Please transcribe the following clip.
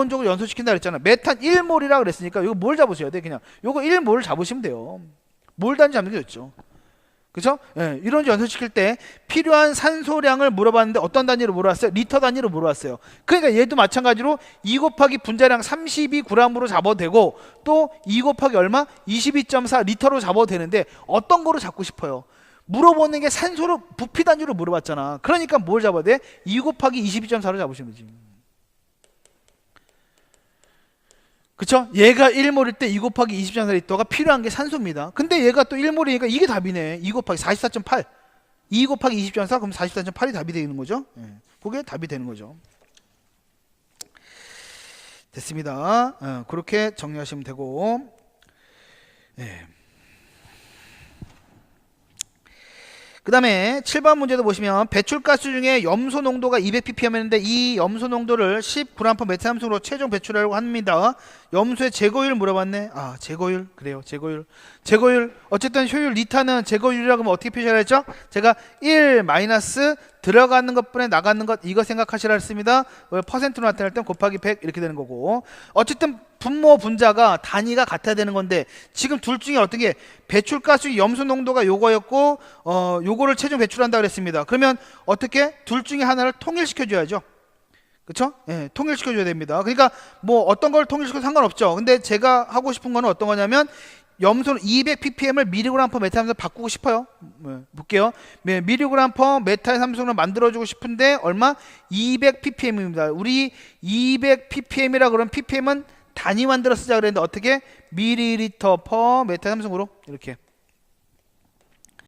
기본적으로 연소시킨다 그랬잖아. 메탄 1몰이라 그랬으니까 이거 뭘 잡으셔야 돼? 그냥 요거 1몰 잡으시면 돼요. 몰 단지 잡는 게 좋죠. 그쵸? 예, 이런 연소시킬 때 필요한 산소량을 물어봤는데 어떤 단위로 물어봤어요? 리터 단위로 물어봤어요. 그러니까 얘도 마찬가지로 2 곱하기 분자량 32g으로 잡아도 되고 또 2 곱하기 얼마? 22.4 리터로 잡아도 되는데 어떤 거로 잡고 싶어요? 물어보는 게 산소로 부피 단위로 물어봤잖아. 그러니까 뭘 잡아야 돼? 2 곱하기 22.4로 잡으시면 되지. 그쵸? 얘가 1몰일 때 2 곱하기 20.4리터가 필요한 게 산소입니다. 근데 얘가 또 1몰이니까 이게 답이네. 2 곱하기 44.8. 2 곱하기 20.4 그럼 44.8이 답이 되는 거죠. 예. 그게 답이 되는 거죠. 됐습니다. 어, 그렇게 정리하시면 되고. 예. 그 다음에 7번 문제도 보시면 배출가스 중에 염소 농도가 200ppm이었는데 이 염소 농도를 10g 메탄함수로 최종 배출하려고 합니다. 염소의 제거율 물어봤네. 아 제거율 그래요 제거율 제거율 어쨌든 효율 리타는 제거율이라고 하면 어떻게 표시하라 했죠? 제가 1 마이너스 들어가는 것분에 나가는 것 이거 생각하시라 했습니다. 어, 퍼센트로 나타낼 땐 곱하기 100 이렇게 되는 거고 어쨌든 분모 분자가 단위가 같아야 되는 건데 지금 둘 중에 어떤 게 배출가스 염소 농도가 요거였고 어 요거를 최종 배출한다 그랬습니다. 그러면 어떻게 둘 중에 하나를 통일시켜 줘야죠. 그렇죠? 예, 통일시켜 줘야 됩니다. 그러니까 뭐 어떤 걸 통일시켜도 상관없죠. 근데 제가 하고 싶은 거는 어떤 거냐면 염소 200ppm을 미리그램 퍼 메타에서 바꾸고 싶어요. 네, 볼게요. 네, 미리그램 퍼 메타의 삼성을 만들어주고 싶은데 얼마? 200ppm입니다. 우리 200ppm이라 그러면 ppm은 단위 만들어 쓰자 그랬는데 어떻게? 미리리터 퍼 메타 삼성으로 이렇게